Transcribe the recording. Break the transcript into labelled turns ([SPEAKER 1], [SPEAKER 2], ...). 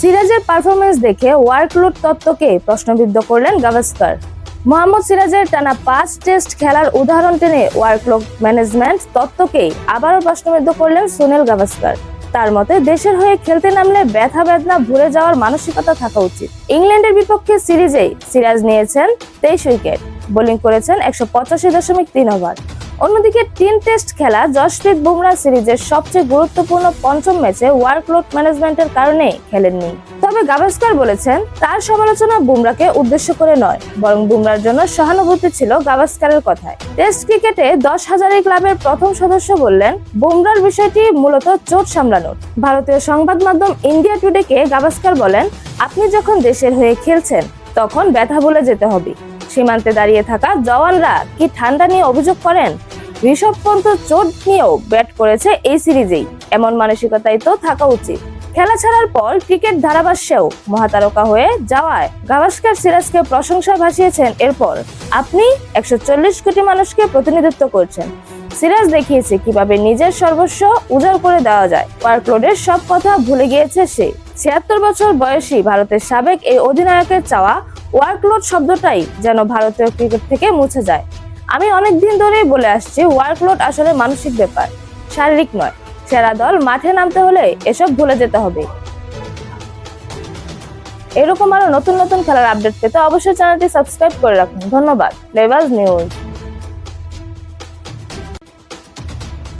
[SPEAKER 1] সিরাজের পারফরমেন্স দেখে ওয়ার্কলোড তত্ত্বকে প্রশ্নবিদ্ধ করলেন গাভাস্কার। মোহাম্মদ সিরাজের টানা পাঁচ টেস্ট খেলার উদাহরণ টেনে ওয়ার্কলোড ম্যানেজমেন্ট তত্ত্বকেই আবারও প্রশ্নবিদ্ধ করলেন সুনীল গাভাস্কার। তার মতে, দেশের হয়ে খেলতে নামলে ব্যথা বেদনা ভুলে যাওয়ার মানসিকতা থাকা উচিত। ইংল্যান্ডের বিপক্ষে সিরিজেই সিরাজ নিয়েছেন তেইশ উইকেট। বোলিং করেছেন একশো পঁচাশি দশমিক তিন ওভার। অন্যদিকে তিন টেস্ট খেলা জশপ্রীত বুমরা সিরিজের সবচেয়ে গুরুত্বপূর্ণ পঞ্চম ম্যাচে ওয়ার্কলোড ম্যানেজমেন্টের কারণে খেলেননি। তবে গাভাস্কার বলেছেন, তার সমালোচনা বুমরাকে উদ্দেশ্য করে নয়, বরং বুমরার জন্য সহানুভূতি ছিল গাভাস্কারের কথায়। টেস্ট ক্রিকেটে দশ হাজারি ক্লাবের প্রথম সদস্য বললেন বুমরার বিষয়টি মূলত চোট সামলানোর। ভারতীয় সংবাদ মাধ্যম ইন্ডিয়া টুডেকে গাভাস্কার বলেন, আপনি যখন দেশের হয়ে খেলছেন, তখন ব্যথা বলে যেতে হবে। সীমান্তে দাঁড়িয়ে থাকা জওয়ানরা কি ঠান্ডা নিয়ে অভিযোগ করেন? ঋষভ পন্ত চোট নিয়েও ব্যাট করেছে এই সিরিজেই। এমন মানসিকতাই তো থাকা উচিত। খেলা ছাড়ার পর ক্রিকেট ধারাভাষ্যেও মহাতারকা হয়ে যাওয়ায় গাভাস্কার সিরাজকে প্রশংসা ভাসিয়েছেন এরপর। আপনি একশো চল্লিশ কোটি মানুষকে প্রতিনিধিত্ব করছেন। সিরাজ দেখিয়েছে কীভাবে নিজের সর্বস্ব উজাড় করে দেওয়া যায়। ওয়ার্কলোডের সব কথা ভুলে গিয়েছে সে। ছিয়াত্তর বছর বয়সী ভারতের সাবেক এই অধিনায়কের চাওয়া ওয়ার্কলোড শব্দটাই যেন ভারতীয় ক্রিকেট থেকে মুছে যায়। আমি অনেক দিন ধরেই বলে আসছি ওয়ার্কলোড আসলে মানসিক ব্যাপার, শারীরিক নয়। সেরা দল মাঠে নামতে হলে এসব ভুলে যেতে হবে। এরকম আরও নতুন নতুন খেলার আপডেট পেতে অবশ্যই চ্যানেলটি সাবস্ক্রাইব করে রাখুন। ধন্যবাদ। লেভাজ নিউজ